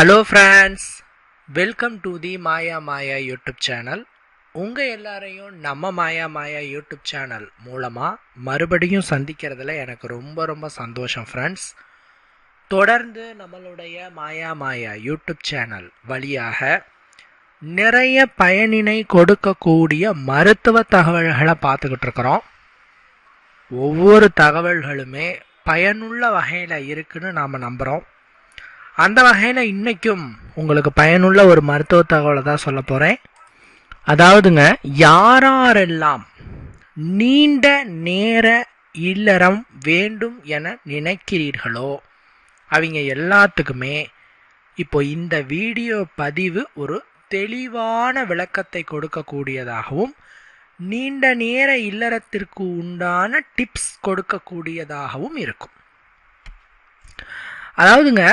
Hello friends welcome to the Maya Maya YouTube channel உங்கள் எல்லாரையும் நம்ம மாயா மாயா யூடியூப் சேனல் மூலமாக மறுபடியும் சந்திக்கிறதுல எனக்கு ரொம்ப ரொம்ப சந்தோஷம் ஃப்ரெண்ட்ஸ் தொடர்ந்து நம்மளுடைய மாயா மாயா யூடியூப் சேனல் வழியாக நிறைய பயனினை கொடுக்கக்கூடிய மருத்துவ தகவல்களை பார்த்துக்கிட்டு இருக்கிறோம். ஒவ்வொரு தகவல்களுமே பயனுள்ள வகையில் இருக்குன்னு நாம் நம்புகிறோம் அந்த வகையில் இன்றைக்கும் உங்களுக்கு பயனுள்ள ஒரு மருத்துவ தகவலை தான் சொல்ல போகிறேன் அதாவதுங்க யாரெல்லாம் நீண்ட நேர இல்லறம் வேண்டும் என நினைக்கிறீர்களோ அவங்க எல்லாத்துக்குமே இப்போ இந்த வீடியோ பதிவு ஒரு தெளிவான விளக்கத்தை கொடுக்கக்கூடியதாகவும் நீண்ட நேர இல்லறத்திற்கு உண்டான டிப்ஸ் கொடுக்கக்கூடியதாகவும் இருக்கும். அதாவதுங்க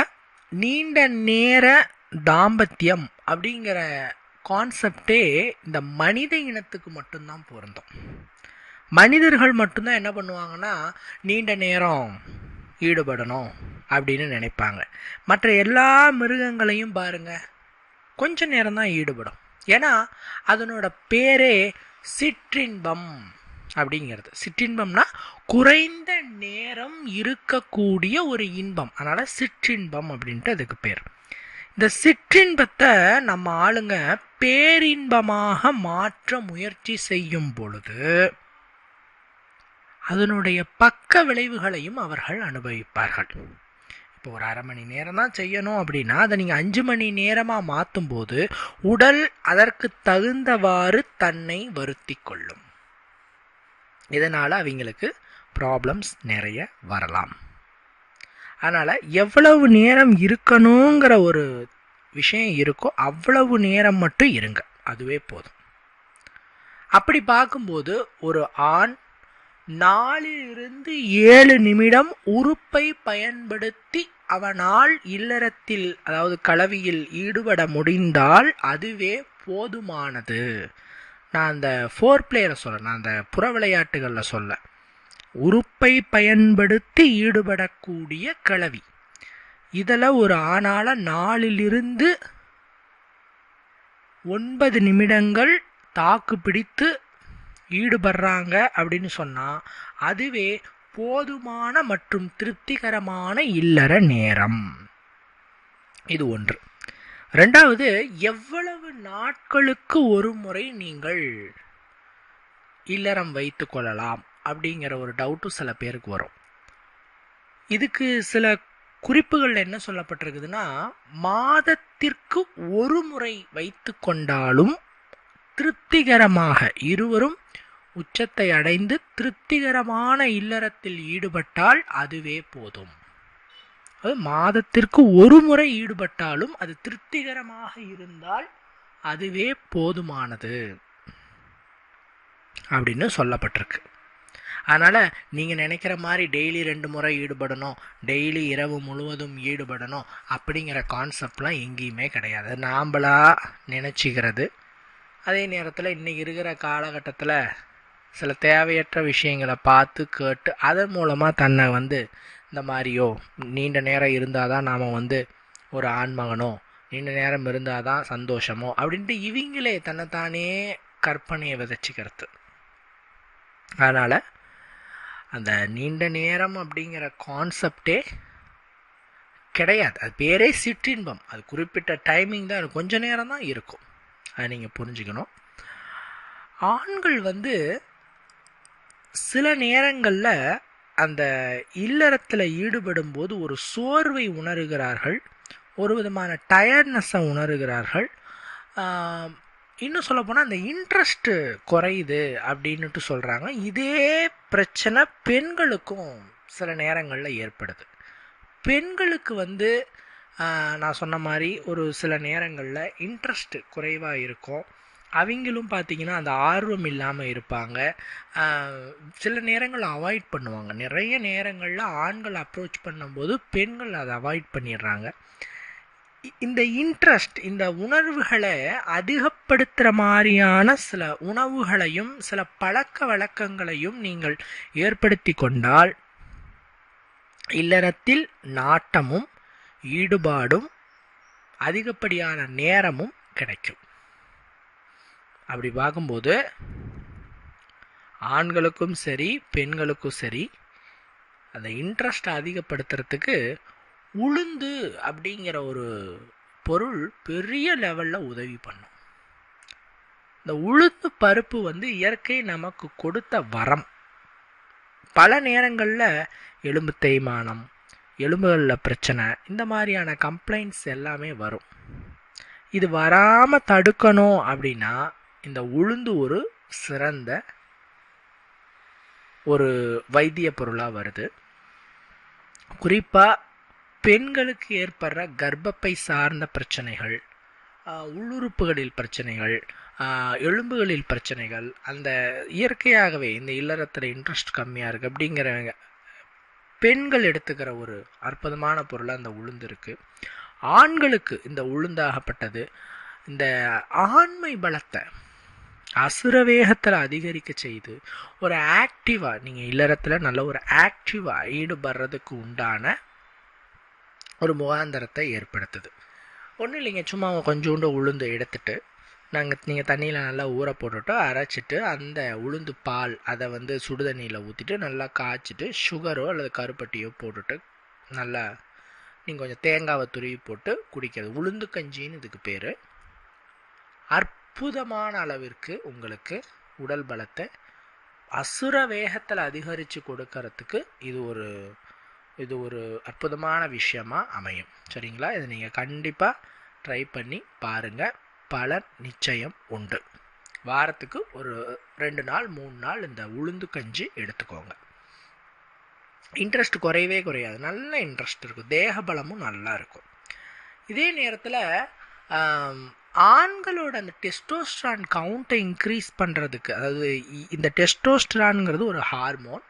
நீண்ட நேர தாம்பத்தியம் அப்படிங்கிற கான்செப்டே இந்த மனித இனத்துக்கு மட்டும்தான் பொருந்தும். மனிதர்கள் மட்டும்தான் என்ன பண்ணுவாங்கன்னா நீண்ட நேரம் ஈடுபடணும் அப்படின்னு நினைப்பாங்க. மற்ற எல்லா மிருகங்களையும் பாருங்க கொஞ்ச நேரம் தான் ஈடுபடும். ஏன்னா அதனோட பேரே சிற்றின்பம். அப்படிங்கிறது. சிற்றின்பம்னா குறைந்த நேரம் இருக்கக்கூடிய ஒரு இன்பம். அதனால் சிற்றின்பம் அப்படின்ட்டு அதுக்கு பேர். இந்த சிற்றின்பத்தை நம்ம ஆளுங்க பேரின்பமாக மாற்ற முயற்சி செய்யும் பொழுது அதனுடைய பக்க விளைவுகளையும் அவர்கள் அனுபவிப்பார்கள். இப்போ ஒரு அரை மணி நேரம் தான் செய்யணும் அப்படின்னா அதை நீங்கள் அஞ்சு மணி நேரமாக மாற்றும் போது உடல் அதற்கு தகுந்தவாறு தன்னை வருத்தி கொள்ளும். இதனால் அவங்களுக்கு ப்ராப்ளம்ஸ் நிறைய வரலாம். அதனால் எவ்வளவு நேரம் இருக்கணுங்கிற ஒரு விஷயம் இருக்கோ அவ்வளவு நேரம் மட்டும் இருங்க. அதுவே போதும். அப்படி பார்க்கும்போது ஒரு ஆண் நாலிலிருந்து ஏழு நிமிடம் உறுப்பை பயன்படுத்தி அவனால் இல்லறத்தில் அதாவது கலவியில் ஈடுபட முடிந்தால் அதுவே போதுமானது. நான் அந்த ஃபோர் பிளேயரை சொல்ல நான் அந்த புற விளையாட்டுகளில் சொல்ல உறுப்பை பயன்படுத்தி ஈடுபடக்கூடிய கிளவி இதில் ஒரு ஆணால் நாலிலிருந்து ஒன்பது நிமிடங்கள் தாக்கு பிடித்து ஈடுபடுறாங்க அப்படின்னு சொன்னால் அதுவே போதுமான மற்றும் திருப்திகரமான இல்லற நேரம். இது ஒன்று. ரெண்டாவது எவ்வளவு நாட்களுக்கு ஒரு முறை நீங்கள் இல்லறம் வைத்து கொள்ளலாம் அப்படிங்கிற ஒரு டவுட்டு சில பேருக்கு வரும். இதுக்கு சில குறிப்புகள் என்ன சொல்லப்பட்டிருக்குதுன்னா மாதத்திற்கு ஒரு முறை வைத்து கொண்டாலும் திருப்திகரமாக இருவரும் உச்சத்தை அடைந்து திருப்திகரமான இல்லறத்தில் ஈடுபட்டால் அதுவே போதும். மாதத்திற்கு ஒரு முறை ஈடுபட்டாலும் அது திருப்திகரமாக இருந்தால் அதுவே போதுமானது அப்படின்னு சொல்லப்பட்டிருக்கு. அதனால் நீங்கள் நினைக்கிற மாதிரி டெய்லி ரெண்டு முறை ஈடுபடணும் டெய்லி இரவு முழுவதும் ஈடுபடணும் அப்படிங்கிற கான்செப்ட்லாம் எங்கேயுமே கிடையாது. நாம்பளா நினச்சிக்கிறது. அதே நேரத்தில் இன்றைக்கி இருக்கிற காலகட்டத்தில் சில தேவையற்ற விஷயங்களை பார்த்து கேட்டு அதன் மூலமாக தன்னை வந்து இந்த மாதிரியோ நீண்ட நேரம் இருந்தால் தான் நாம் வந்து ஒரு ஆண்மகனோ நீண்ட நேரம் இருந்தால் தான் சந்தோஷமோ அப்படின்ட்டு இவங்களே தன்னைத்தானே கற்பனையை விதைச்சிக்கிறது. அதனால் அந்த நீண்ட நேரம் அப்படிங்கிற கான்செப்டே கிடையாது. அது பேரே சிற்றின்பம். அது குறிப்பிட்ட டைமிங் தான். கொஞ்ச நேரம் தான் இருக்கும். அதை நீங்கள் புரிஞ்சுக்கணும். ஆண்கள் வந்து சில நேரங்களில் அந்த இல்லறத்தில் ஈடுபடும் போது ஒரு சோர்வை உணர்கிறார்கள் ஒரு விதமான டயர்ட்னஸை உணர்கிறார்கள். இன்னும் சொல்லப்போனால் அந்த இன்ட்ரெஸ்ட்டு குறையுது அப்படின்னுட்டு சொல்கிறாங்க இதே பிரச்சனை பெண்களுக்கும் சில நேரங்களில் ஏற்படுது. பெண்களுக்கு வந்து நான் சொன்ன மாதிரி ஒரு சில நேரங்களில் இன்ட்ரெஸ்ட்டு குறைவாக இருக்கும். அவங்களும் பார்த்திங்கன்னா அந்த ஆர்வம் இல்லாமல் இருப்பாங்க. சில நேரங்களில் அவாய்ட் பண்ணுவாங்க. நிறைய நேரங்களில் ஆண்கள் அப்ரோச் பண்ணும்போது பெண்கள் அதை அவாய்ட் பண்ணிடுறாங்க. இந்த இன்ட்ரெஸ்ட் இந்த உணர்வுகளை அதிகப்படுத்துகிற மாதிரியான சில உணவுகளையும் சில பழக்க வழக்கங்களையும் நீங்கள் ஏற்படுத்தி கொண்டால் இல்லறத்தில் நாட்டமும் ஈடுபாடும் அதிகப்படியான நேரமும் கிடைக்கும். அப்படி பார்க்கும்போது ஆண்களுக்கும் சரி பெண்களுக்கும் சரி அந்த இன்ட்ரெஸ்ட் அதிகப்படுத்துறதுக்கு உளுந்து அப்படிங்கிற ஒரு பொருள் பெரிய லெவலில் உதவி பண்ணும். இந்த உளுந்து பருப்பு வந்து இயற்கை நமக்கு கொடுத்த வரம். பல நேரங்களில் எலும்பு தேய்மானம் எலும்புகளில் பிரச்சனை இந்த மாதிரியான கம்ப்ளைண்ட்ஸ் எல்லாமே வரும். இது வராமல் தடுக்கணும் அப்படின்னா இந்த உளுந்து ஒரு சிறந்த ஒரு வைத்திய பொருளாக வருது. குறிப்பாக பெண்களுக்கு ஏற்படுற கர்ப்பப்பை சார்ந்த பிரச்சனைகள் உள்ளுறுப்புகளில் பிரச்சனைகள் எலும்புகளில் பிரச்சனைகள் அந்த இயற்கையாகவே இந்த இல்லறத்தில் இன்ட்ரெஸ்ட் கம்மியாக இருக்குது அப்படிங்கிறவங்க பெண்கள் எடுத்துக்கிற ஒரு அற்புதமான பொருளாக அந்த உளுந்து இருக்குது ஆண்களுக்கு இந்த உளுந்தாகப்பட்டது இந்த ஆண்மை பலத்தை அசுர வேகத்தில் அதிகரிக்க செய்து ஒரு ஆக்டிவாக நீங்கள் இல்லறத்தில் நல்ல ஒரு ஆக்டிவாக ஈடுபடுறதுக்கு உண்டான ஒரு முகாந்தரத்தை ஏற்படுத்துது. ஒன்றும் இல்லைங்க சும்மா கொஞ்சோண்டு உளுந்து எடுத்துட்டு நாங்கள் நீங்கள் தண்ணியில் நல்லா ஊற போட்டுட்டு அரைச்சிட்டு அந்த உளுந்து பால் அதை வந்து சுடு தண்ணியில் ஊற்றிட்டு நல்லா காய்ச்சிட்டு சுகரோ அல்லது கருப்பட்டியோ போட்டுட்டு நல்லா நீங்கள் கொஞ்சம் தேங்காவை துருவி போட்டு குடிக்கிறது. உளுந்து கஞ்சின்னு இதுக்கு பேர். அற்ப அற்புதமான அளவிற்கு உங்களுக்கு உடல் பலத்தை அசுர வேகத்தில் அதிகரித்து கொடுக்கறதுக்கு இது ஒரு இது ஒரு அற்புதமான விஷயமாக அமையும். சரிங்களா? இதை நீங்கள் கண்டிப்பாக ட்ரை பண்ணி பாருங்கள் பலன் நிச்சயம் உண்டு. வாரத்துக்கு ஒரு ரெண்டு நாள் மூணு நாள் இந்த உளுந்து கஞ்சி எடுத்துக்கோங்க. இன்ட்ரெஸ்ட் குறையவே குறையாது. நல்ல இன்ட்ரெஸ்ட் இருக்கும். தேக பலமும் நல்லா இருக்கும். இதே நேரத்தில் ஆண்களோட அந்த டெஸ்டோஸ்ட்ரான் கவுண்ட்டை இன்க்ரீஸ் பண்ணுறதுக்கு அதாவது இந்த டெஸ்டோஸ்ட்ரான்ங்கிறது ஒரு ஹார்மோன்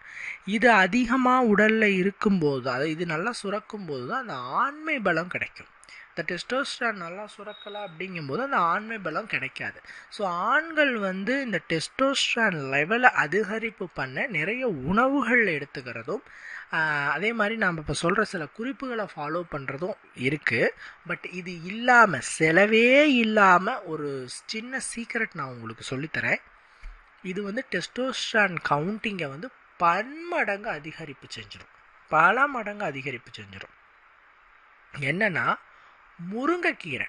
இது அதிகமாக உடலில் இருக்கும்போது அதாவது இது நல்லா சுரக்கும் போது தான் அந்த ஆண்மை பலம் கிடைக்கும். இந்த டெஸ்டோஸ்ட்ரான் நல்லா சுரக்கலை அப்படிங்கும்போது அந்த ஆண்மை பலம் கிடைக்காது. ஸோ ஆண்கள் வந்து இந்த டெஸ்டோஸ்ட்ரான் லெவலை அதிகரிப்பு பண்ண நிறைய உணவுகள் எடுத்துக்கிறதும் அதே மாதிரி நாம் இப்போ சொல்கிற சில குறிப்புகளை ஃபாலோ பண்ணுறதும் இருக்குது பட் இது இல்லாமல் செலவே இல்லாமல் ஒரு சின்ன சீக்ரெட் நான் உங்களுக்கு சொல்லித்தரேன். இது வந்து டெஸ்டோஸ்டான் கவுண்டிங்கை வந்து பன்மடங்கு அதிகரிப்பு செஞ்சிடும் பல மடங்கு அதிகரிப்பு செஞ்சிடும் என்னென்னா முருங்கைக்கீரை.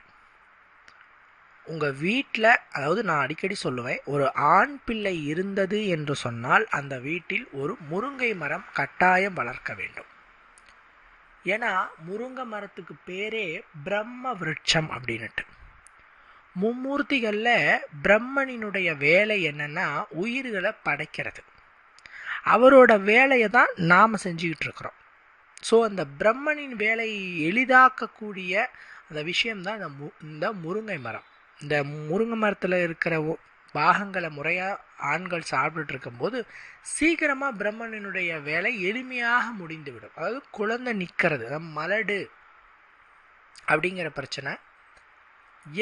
உங்கள் வீட்டில் அதாவது நான் அடிக்கடி சொல்லுவேன் ஒரு ஆண் பிள்ளை இருந்தது என்று சொன்னால் அந்த வீட்டில் ஒரு முருங்கை மரம் கட்டாயம் வளர்க்க வேண்டும். ஏன்னா முருங்கை மரத்துக்கு பேரே பிரம்ம விருட்சம் அப்படின்னுட்டு. மும்மூர்த்திகளில் பிரம்மனினுடைய வேலை என்னென்னா உயிர்களை படைக்கிறது. அவரோட வேலையை தான் நாம் செஞ்சுக்கிட்டு இருக்கிறோம். ஸோ அந்த பிரம்மனின் வேலையை எளிதாக்கக்கூடிய அந்த விஷயம்தான் இந்த மு இந்த முருங்கை மரம். இந்த முருங்கை மரத்தில் இருக்கிற பாகங்களை முறையாக ஆண்கள் சாப்பிட்டுட்டு இருக்கும்போது சீக்கிரமாக பிரம்மனினுடைய வேலை எளிமையாக முடிந்துவிடும். அதாவது குழந்தை நிற்கிறது மலடு அப்படிங்கிற பிரச்சனை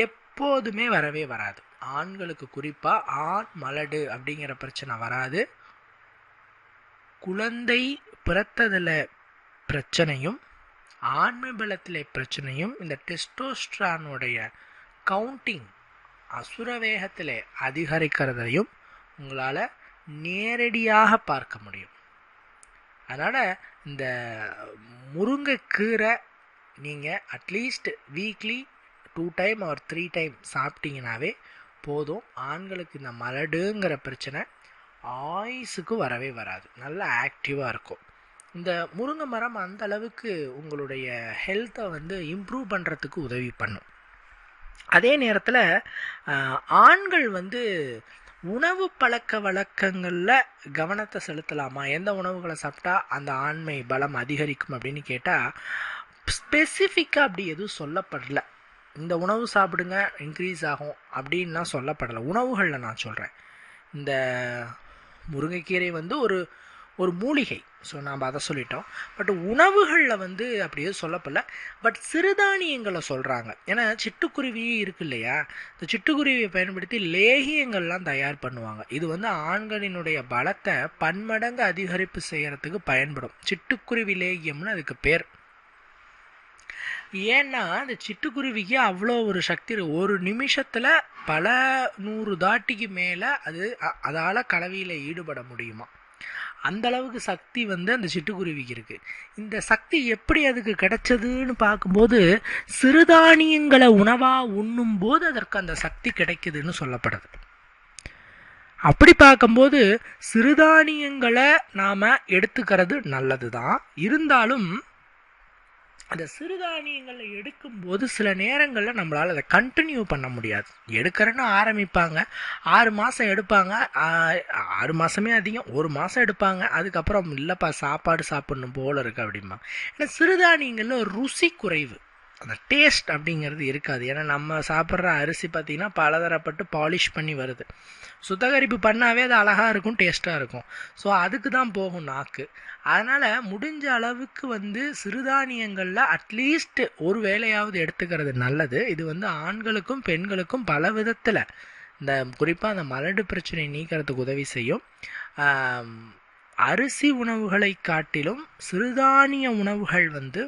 எப்போதுமே வரவே வராது. ஆண்களுக்கு குறிப்பாக ஆண் மலடு அப்படிங்கிற பிரச்சனை வராது. குழந்தை பிறத்ததில் பிரச்சனையும் ஆண்மை பலத்திலே பிரச்சனையும் இந்த டெஸ்டோஸ்ட்ரானுடைய கவுண்டிங் அசுர வேகத்தில் அதிகரிக்கிறதையும் உங்களால் நேரடியாக பார்க்க முடியும். அதனால் இந்த முருங்கைக்கீரை நீங்கள் at least weekly two time or three time சாப்பிட்டீங்கனாவே போதும். ஆண்களுக்கு இந்த மலடுங்கிற பிரச்சனை ஆயுஸுக்கு வரவே வராது. நல்ல ஆக்டிவாக இருக்கும். இந்த முருங்கை மரம் அந்த அளவுக்கு உங்களுடைய ஹெல்த்தை வந்து இம்ப்ரூவ் பண்ணுறதுக்கு உதவி பண்ணும். அதே நேரத்தில் ஆண்கள் வந்து உணவு பழக்க வழக்கங்களில் கவனத்தை செலுத்தலாமா? எந்த உணவுகளை சாப்பிட்டா அந்த ஆண்மை பலம் அதிகரிக்கும் அப்படின்னு கேட்டால் ஸ்பெசிஃபிக்காக அப்படி எதுவும் சொல்லப்படல. இந்த உணவு சாப்பிடுங்க இன்க்ரீஸ் ஆகும் அப்படின்லாம் சொல்லப்படலை. உணவுகளில் நான் சொல்கிறேன் இந்த முருங்கைக்கீரை வந்து ஒரு ஒரு மூலிகை. ஸோ நாம் அதை சொல்லிட்டோம். பட் உணவுகளில் வந்து அப்படியே சொல்லப்படல. பட் சிறுதானியங்களை சொல்கிறாங்க ஏன்னா சிட்டுக்குருவி இருக்கு இல்லையா? இந்த சிட்டுக்குருவியை பயன்படுத்தி லேகியங்கள்லாம் தயார் பண்ணுவாங்க. இது வந்து ஆண்களினுடைய பலத்தை பன்மடங்கு அதிகரிப்பு செய்கிறதுக்கு பயன்படும். சிட்டுக்குருவி லேகியம்னு அதுக்கு பேர். ஏன்னா அந்த சிட்டுக்குருவிக்கு அவ்வளோ ஒரு சக்தி ஒரு நிமிஷத்தில் பல நூறு தாட்டிக்கு மேலே அது அதால் கலவியில் ஈடுபட முடியுமா? அந்த அளவுக்கு சக்தி வந்து அந்த சிட்டுக்குருவிக்கு இருக்குது இந்த சக்தி எப்படி அதுக்கு கிடைச்சதுன்னு பார்க்கும்போது சிறுதானியங்களை உணவாக உண்ணும் போது அதற்கு அந்த சக்தி கிடைக்குதுன்னு சொல்லப்படுது. அப்படி பார்க்கும்போது சிறுதானியங்களை நாம் எடுத்துக்கிறது நல்லது தான் இருந்தாலும் அந்த சிறுதானியங்களை எடுக்கும்போது சில நேரங்களில் நம்மளால் அதை கண்டினியூ பண்ண முடியாது. எடுக்கிறேன்னு ஆரம்பிப்பாங்க. ஆறு மாதம் எடுப்பாங்க. ஆறு மாதமே அதிகம். ஒரு மாதம் எடுப்பாங்க. அதுக்கப்புறம் இல்லைப்பா சாப்பாடு சாப்பிட்ணும் போல் இருக்குது அப்படிம்பாங்க. ஏன்னா சிறுதானியங்களில் ருசி குறைவு. அந்த டேஸ்ட் அப்படிங்கிறது இருக்காது. ஏன்னா நம்ம சாப்பிட்ற அரிசி பார்த்திங்கன்னா பலதரப்பட்டு பாலிஷ் பண்ணி வருது. சுத்தகரிப்பு பண்ணாவே அது அழகாக இருக்கும் டேஸ்ட்டாக இருக்கும். ஸோ அதுக்கு தான் போகும் நாக்கு. அதனால் முடிஞ்ச அளவுக்கு வந்து சிறுதானியங்களில் அட்லீஸ்ட் ஒரு வேலையாவது எடுத்துக்கிறது நல்லது. இது வந்து ஆண்களுக்கும் பெண்களுக்கும் பல விதத்தில் இந்த குறிப்பாக அந்த மலடு பிரச்சனை நீக்கிறதுக்கு உதவி செய்யும். அரிசி உணவுகளை காட்டிலும் சிறுதானிய உணவுகள் வந்து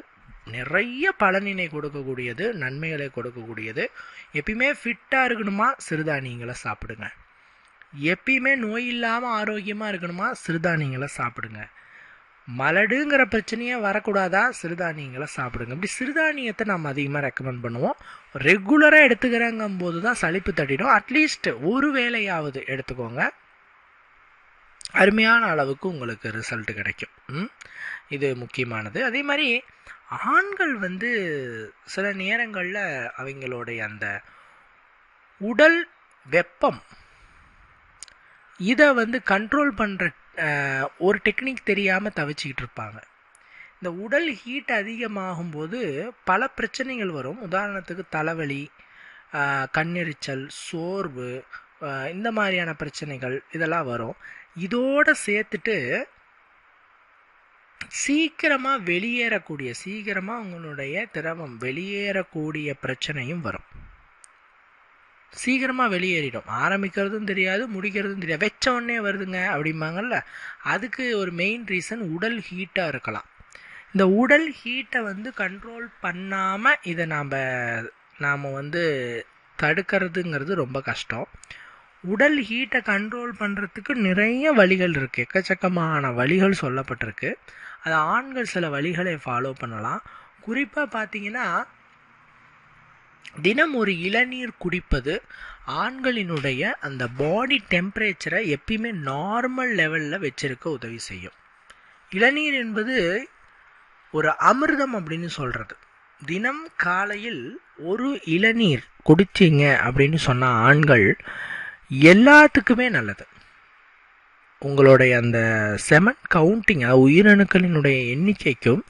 நிறைய பலனினை கொடுக்கக்கூடியது நன்மைகளை கொடுக்கக்கூடியது. எப்பயுமே ஃபிட்டாக இருக்கணுமா? சிறுதானியங்களை சாப்பிடுங்க. எப்பயுமே நோய் இல்லாமல் ஆரோக்கியமாக இருக்கணுமா? சிறுதானியங்களை சாப்பிடுங்க. மலடுங்கிற பிரச்சனையே வரக்கூடாதா? சிறுதானியங்களை சாப்பிடுங்க. இப்படி சிறுதானியத்தை நம்ம அதிகமாக ரெக்கமெண்ட் பண்ணுவோம். ரெகுலராக எடுத்துக்கிறங்கும் போது தான் சலிப்பு தட்டிடும் அட்லீஸ்ட் ஒரு வேலையாவது எடுத்துக்கோங்க. அருமையான அளவுக்கு உங்களுக்கு ரிசல்ட் கிடைக்கும். ம்? இது முக்கியமானது. அதே மாதிரி ஆண்கள் வந்து சில நேரங்களில் அவங்களுடைய அந்த உடல் வெப்பம் இதை வந்து கண்ட்ரோல் பண்ணுற ஒரு டெக்னிக் தெரியாமல் தவிச்சிக்கிட்டு இருப்பாங்க. இந்த உடல் ஹீட் அதிகமாகும் போது பல பிரச்சனைகள் வரும். உதாரணத்துக்கு தலைவலி கண்ணெரிச்சல் சோர்வு இந்த மாதிரியான பிரச்சனைகள் இதெல்லாம் வரும். இதோடு சேர்த்துட்டு சீக்கிரமாக வெளியேறக்கூடிய சீக்கிரமாக உங்களுடைய திரவம் வெளியேறக்கூடிய பிரச்சனையும் வரும். சீக்கிரமாக வெளியேறிடும். ஆரம்பிக்கிறதும் தெரியாது முடிக்கிறதும் தெரியாது. வெச்ச உடனே வருதுங்க அப்படிம்பாங்கல்ல அதுக்கு ஒரு மெயின் ரீசன் உடல் ஹீட்டாக இருக்கலாம். இந்த உடல் ஹீட்டை வந்து கண்ட்ரோல் பண்ணாமல் இதை நாம் நாம் வந்து தடுக்கிறதுங்கிறது ரொம்ப கஷ்டம். உடல் ஹீட்டை கண்ட்ரோல் பண்ணுறதுக்கு நிறைய வழிகள் இருக்குது எக்கச்சக்கமான வழிகள் சொல்லப்பட்டிருக்கு. அது ஆண்கள் சில வழிகளை ஃபாலோ பண்ணலாம். குறிப்பாக பார்த்தீங்கன்னா தினம் ஒரு இளநீர் குடிப்பது ஆண்களினுடைய அந்த பாடி டெம்பரேச்சரை எப்பயுமே நார்மல் லெவலில் வச்சிருக்க உதவி செய்யும். இளநீர் என்பது ஒரு அமிர்தம் அப்படின்னு சொல்கிறது தினம் காலையில் ஒரு இளநீர் குடிச்சிங்க அப்படின்னு சொன்ன ஆண்கள் எல்லாத்துக்குமே நல்லது. உங்களுடைய அந்த செமன் கவுண்டிங் உயிரணுக்களினுடைய எண்ணிக்கைக்கும்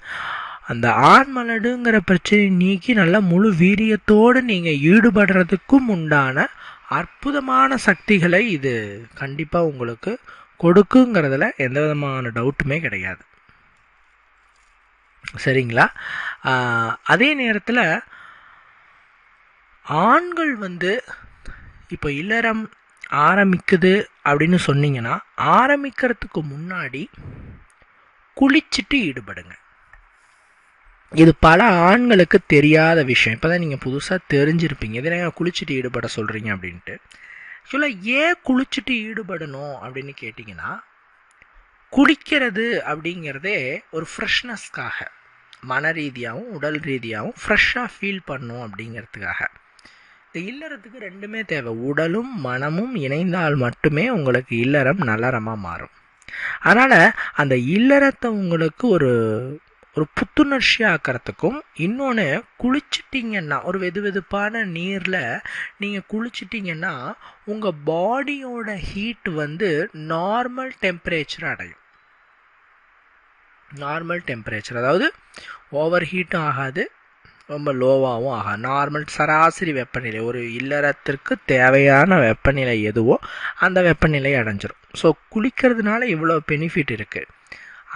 அந்த ஆண் மலடுங்கிற பிரச்சனையை நீக்கி நல்லா முழு வீரியத்தோடு நீங்கள் ஈடுபடுறதுக்கும் உண்டான அற்புதமான சக்திகளை இது கண்டிப்பாக உங்களுக்கு கொடுக்குங்கிறதுல எந்த விதமான டவுட்டுமே கிடையாது. சரிங்களா? அதே நேரத்தில் ஆண்கள் வந்து இப்போ இல்லறம் ஆரம்பிக்குது அப்படின்னு சொன்னீங்கன்னா ஆரம்பிக்கிறதுக்கு முன்னாடி குளிச்சுட்டு ஈடுபடுங்க. இது பல ஆண்களுக்கு தெரியாத விஷயம். இப்போ தான் நீங்கள் புதுசாக தெரிஞ்சிருப்பீங்க இதில் குளிச்சுட்டு ஈடுபட சொல்கிறீங்க அப்படின்ட்டு. ஆக்சுவலாக ஏன் குளிச்சுட்டு ஈடுபடணும் அப்படின்னு கேட்டிங்கன்னா குளிக்கிறது அப்படிங்கிறதே ஒரு ஃப்ரெஷ்னஸ்க்காக மன ரீதியாகவும் உடல் ரீதியாகவும் ஃப்ரெஷ்ஷாக ஃபீல் பண்ணும் அப்படிங்கிறதுக்காக. இல்லறத்துக்கு ரெண்டுமே தேவை. உடலும் மனமும் இணைந்தால் மட்டுமே உங்களுக்கு இல்லறம் நல்லறமாக மாறும். அதனால் அந்த இல்லறத்தை உங்களுக்கு ஒரு ஒரு புத்துணர்ச்சி ஆக்கிறதுக்கும் இன்னொன்று குளிச்சிட்டிங்கன்னா ஒரு வெது வெதுப்பான நீரில் நீங்கள் குளிச்சிட்டிங்கன்னா உங்கள் பாடியோட ஹீட் வந்து நார்மல் டெம்பரேச்சர் அடையும். நார்மல் டெம்பரேச்சர் அதாவது ஓவர் ஹீட்டும் ஆகாது ரொம்ப லோவாகவும் ஆகாது. நார்மல் சராசரி வெப்பநிலை ஒரு இல்லறத்திற்கு தேவையான வெப்பநிலை எதுவோ அந்த வெப்பநிலை அடைஞ்சிரும். ஸோ குளிக்கிறதுனால இவ்வளோ பெனிஃபிட் இருக்குது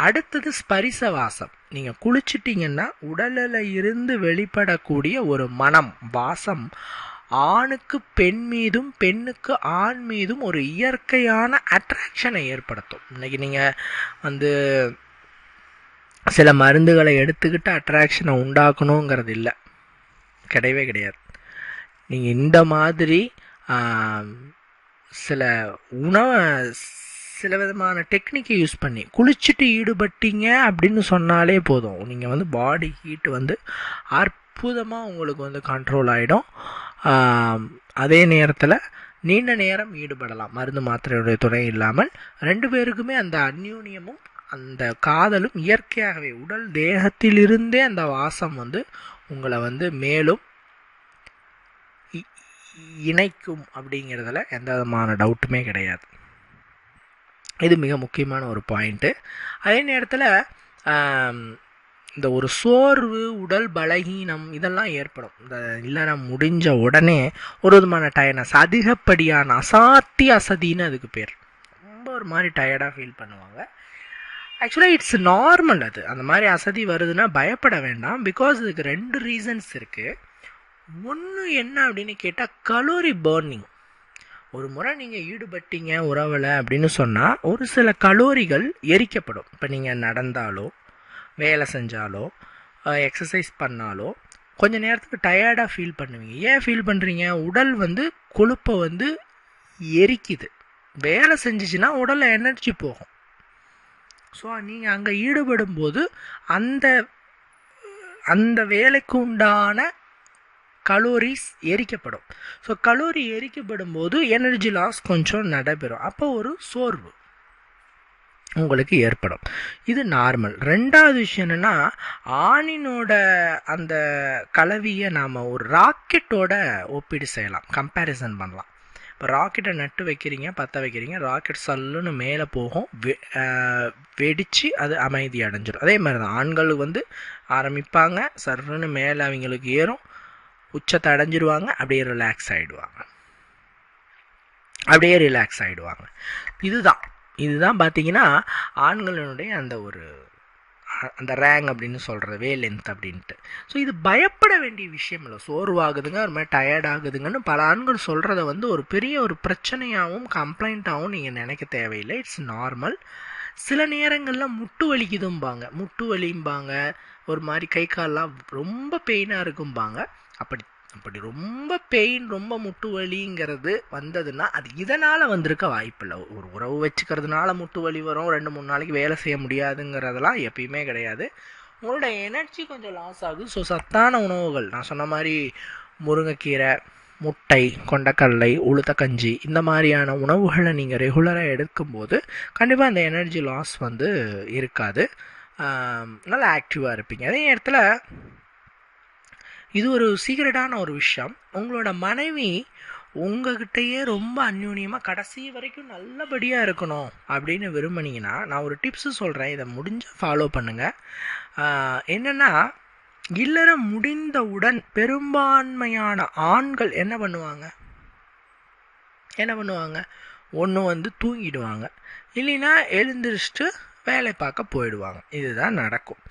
அடுத்தது ஸ்பரிச வாசம் நீங்கள் குளிச்சிட்டிங்கன்னா உடலில் இருந்து வெளிப்படக்கூடிய ஒரு மனம் வாசம் ஆணுக்கு பெண் மீதும் பெண்ணுக்கு ஆண் மீதும் ஒரு இயற்கையான அட்ராக்ஷனை ஏற்படுத்தும். இன்றைக்கி நீங்கள் வந்து சில மருந்துகளை எடுத்துக்கிட்டு அட்ராக்ஷனை உண்டாக்கணுங்கிறது இல்லை கிடையவே கிடையாது. நீங்கள் இந்த மாதிரி சில உணவை சில விதமான டெக்னிக்கை யூஸ் பண்ணி குளிச்சுட்டு ஈடுபட்டீங்க அப்படின்னு சொன்னாலே போதும். நீங்கள் வந்து பாடி ஹீட் வந்து அற்புதமாக உங்களுக்கு வந்து கண்ட்ரோல் ஆகிடும் அதே நேரத்தில் நீண்ட நேரம் ஈடுபடலாம். மருந்து மாத்திரையுடைய துணை இல்லாமல். ரெண்டு பேருக்குமே அந்த அந்யூன்யமும் அந்த காதலும் இயற்கையாகவே உடல் தேகத்திலிருந்தே அந்த வாசம் வந்து உங்களை வந்து மேலும் இ- இணைக்கும் அப்படிங்கிறதுல எந்த விதமான டவுட்டுமே கிடையாது. இது மிக முக்கியமான ஒரு பாயிண்ட்டு அதே நேரத்தில் இந்த ஒரு சோர்வு உடல் பலகீனம் இதெல்லாம் ஏற்படும். இந்த இல்லறம் முடிஞ்ச உடனே ஒரு விதமான டயர்னஸ் அதிகப்படியான அசாத்தி அசதின்னு அதுக்கு பேர். ரொம்ப ஒரு மாதிரி டயர்டாக ஃபீல் பண்ணுவாங்க. ஆக்சுவலாக இட்ஸ் நார்மல் அது. அந்த மாதிரி அசதி வருதுன்னா பயப்பட வேண்டாம். பிகாஸ் இதுக்கு ரெண்டு ரீசன்ஸ் இருக்குது ஒன்று என்ன அப்படின்னு கேட்டால் கலோரி பர்னிங் ஒரு முறை நீங்கள் ஈடுபட்டீங்க உறவில் அப்படின்னு சொன்னால் ஒரு சில கலோரிகள் எரிக்கப்படும். இப்போ நீங்கள் நடந்தாலோ வேலை செஞ்சாலோ எக்ஸசைஸ் பண்ணாலோ கொஞ்ச நேரத்துக்கு டயர்டாக ஃபீல் பண்ணுவீங்க. ஏன் ஃபீல் பண்ணுறீங்க உடல் வந்து கொழுப்பை வந்து எரிக்குது. வேலை செஞ்சிச்சுன்னா உடலில் எனர்ஜி போகும். ஸோ நீங்கள் அங்கே ஈடுபடும் போது அந்த அந்த வேலைக்கு உண்டான கலோரிஸ் எரிக்கப்படும். ஸோ கலோரி எரிக்கப்படும் போது எனர்ஜி லாஸ் கொஞ்சம் நடைபெறும். அப்போ ஒரு சோர்வு உங்களுக்கு ஏற்படும். இது நார்மல் ரெண்டாவது விஷயம் என்னென்னா ஆணினோட அந்த கலவியை நாம் ஒரு ராக்கெட்டோட ஒப்பீடு செய்யலாம். கம்பேரிசன் பண்ணலாம். இப்போ ராக்கெட்டை நட்டு வைக்கிறீங்க பற்ற வைக்கிறீங்க ராக்கெட் சல்லுன்னு மேலே போகும் வெ வெடித்து அது அமைதி அடைஞ்சிடும் அதே மாதிரி தான் ஆண்கள் வந்து ஆரம்பிப்பாங்க சர்ன்னு மேலே அவங்களுக்கு ஏறும் உச்சத்தை அடைஞ்சிருவாங்க அப்படியே ரிலாக்ஸ் ஆகிடுவாங்க அப்படியே ரிலாக்ஸ் ஆகிடுவாங்க இதுதான் இதுதான் பார்த்தீங்கன்னா ஆண்களினுடைய அந்த ஒரு அந்த ரேங் அப்படின்னு சொல்கிறது வே லென்த் அப்படின்ட்டு. ஸோ இது பயப்பட வேண்டிய விஷயம் இல்லை. சோர்வாகுதுங்க ஒரு மாதிரி டயர்ட் ஆகுதுங்கன்னு பல ஆண்கள் சொல்கிறத வந்து ஒரு பெரிய ஒரு பிரச்சனையாகவும் கம்ப்ளைண்ட்டாகவும் நீங்கள் நினைக்க தேவையில்லை. இட்ஸ் நார்மல் சில நேரங்களில் முட்டு வலிக்குதும்பாங்க. முட்டு வலியும்பாங்க. ஒரு மாதிரி கை கால்லாம் ரொம்ப பெயினாக இருக்கும்பாங்க. அப்படி அப்படி ரொம்ப பெயின் ரொம்ப முட்டு வலிங்கிறது வந்ததுன்னா அது இதனால் வந்திருக்க வாய்ப்பில்லை. ஒரு உறவு வச்சுக்கிறதுனால முட்டு வலி வரும் ரெண்டு மூணு நாளைக்கு வேலை செய்ய முடியாதுங்கிறதெல்லாம் எப்பயுமே கிடையாது. உங்களோட எனர்ஜி கொஞ்சம் லாஸ் ஆகுது. ஸோ சத்தான உணவுகள் நான் சொன்ன மாதிரி முருங்கைக்கீரை முட்டை கொண்டக்கடலை உளுத்தக்கஞ்சி இந்த மாதிரியான உணவுகளை நீங்கள் ரெகுலராக எடுக்கும்போது கண்டிப்பாக அந்த எனர்ஜி லாஸ் வந்து இருக்காது. நல்லா ஆக்டிவாக இருப்பீங்க. அதே நேரத்தில் இது ஒரு சீக்ரெட்டான ஒரு விஷயம். உங்களோட மனைவி உங்ககிட்டயே ரொம்ப அந்யூன்யமாக கடைசி வரைக்கும் நல்லபடியாக இருக்கணும் அப்படின்னு விரும்புனீங்கன்னா நான் ஒரு டிப்ஸு சொல்கிறேன் இதை முடிஞ்சால் ஃபாலோ பண்ணுங்கள் என்னென்னா இல்லறம் முடிந்தவுடன் பெரும்பான்மையான ஆண்கள் என்ன பண்ணுவாங்க? என்ன பண்ணுவாங்க? ஒன்று வந்து தூங்கிடுவாங்க. இல்லைன்னா எழுந்திரிச்சிட்டு வேலை பார்க்க போயிடுவாங்க. இதுதான் நடக்கும்.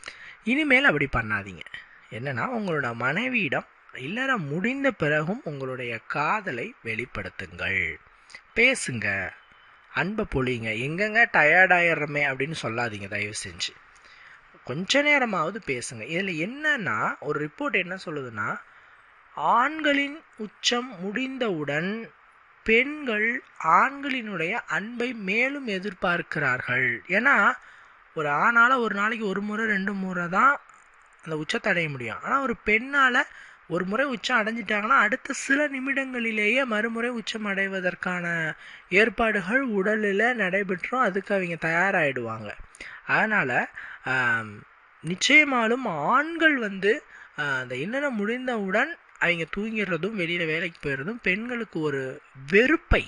இனிமேல் அப்படி பண்ணாதீங்க. என்னன்னா உங்களோட மனைவியிடம் இல்லறம் முடிந்த பிறகும் உங்களுடைய காதலை வெளிப்படுத்துங்கள். பேசுங்க. அன்பை பொழியுங்க. எங்கெங்க டயர்டாயிடுறமே அப்படின்னு சொல்லாதீங்க தயவு செஞ்சு. கொஞ்ச நேரமாவது பேசுங்க. இதில் என்னன்னா ஒரு ரிப்போர்ட் என்ன சொல்லுதுன்னா ஆண்களின் உச்சம் முடிந்தவுடன் பெண்கள் ஆண்களினுடைய அன்பை மேலும் எதிர்பார்க்கிறார்கள். ஏன்னா ஒரு ஆணால் ஒரு நாளைக்கு ஒரு முறை ரெண்டு முறை தான் அந்த உச்சத்தை அடைய முடியும். ஆனால் ஒரு பெண்ணால் ஒரு முறை உச்சம் அடைஞ்சிட்டாங்கன்னா அடுத்த சில நிமிடங்களிலேயே மறுமுறை உச்சம் அடைவதற்கான ஏற்பாடுகள் உடலில் நடைபெற்றும் அதுக்கு அவங்க தயாராகிடுவாங்க அதனால் நிச்சயமாலும் ஆண்கள் வந்து அந்த இன்னும் முடிந்தவுடன் அவங்க தூங்கிடுறதும் வெளியில் வேலைக்கு போயிடுறதும் பெண்களுக்கு ஒரு வெறுப்பை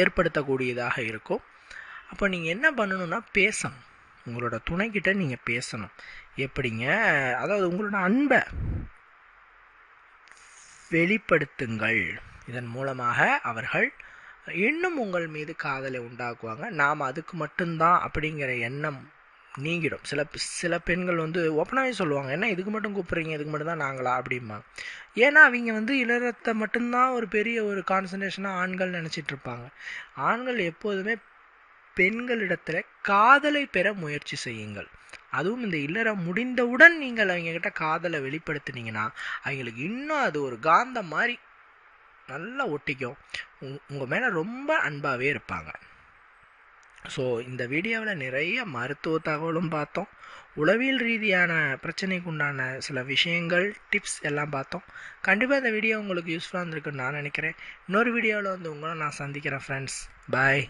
ஏற்படுத்தக்கூடியதாக இருக்கும். அப்போ நீங்கள் என்ன பண்ணணும்னா பேசணும். உங்களோட துணைக்கிட்ட நீங்கள் பேசணும். எப்படிங்க? அதாவது உங்களோட அன்பை வெளிப்படுத்துங்கள். இதன் மூலமாக அவர்கள் இன்னும் உங்கள் மீது காதலை உண்டாக்குவாங்க. நாம் அதுக்கு மட்டும்தான் அப்படிங்கிற எண்ணம் நீங்கிடும். சில சில பெண்கள் வந்து ஓப்பனாகவே சொல்லுவாங்க. என்ன இதுக்கு மட்டும் கூப்பிட்றீங்க? இதுக்கு மட்டும் தான் நாங்களா? அப்படிம்பாங்க. ஏன்னா அவங்க வந்து இளரத்தை மட்டும்தான் ஒரு பெரிய ஒரு கான்சன்ட்ரேஷனாக ஆண்கள் நினச்சிட்டு இருப்பாங்க. ஆண்கள் எப்போதுமே பெண்களிடத்துல காதலை பெற முயற்சி செய்யுங்கள். அதுவும் இந்த இல்லறம் முடிந்தவுடன் நீங்கள் அவங்கக்கிட்ட காதலை வெளிப்படுத்துனீங்கன்னா அவங்களுக்கு இன்னும் அது ஒரு காந்தம் மாதிரி நல்லா ஒட்டிக்கும். உங்கள் மேலே ரொம்ப அன்பாகவே இருப்பாங்க. ஸோ இந்த வீடியோவில் நிறைய மருத்துவ தகவலும் பார்த்தோம். உளவியல் ரீதியான பிரச்சனைக்கு உண்டான சில விஷயங்கள் டிப்ஸ் எல்லாம் பார்த்தோம். கண்டிப்பாக இந்த வீடியோ உங்களுக்கு யூஸ்ஃபுல்லாக இருந்திருக்குன்னு நான் நினைக்கிறேன். இன்னொரு வீடியோவில் வந்து உங்களை நான் சந்திக்கிறேன் ஃப்ரெண்ட்ஸ் பாய்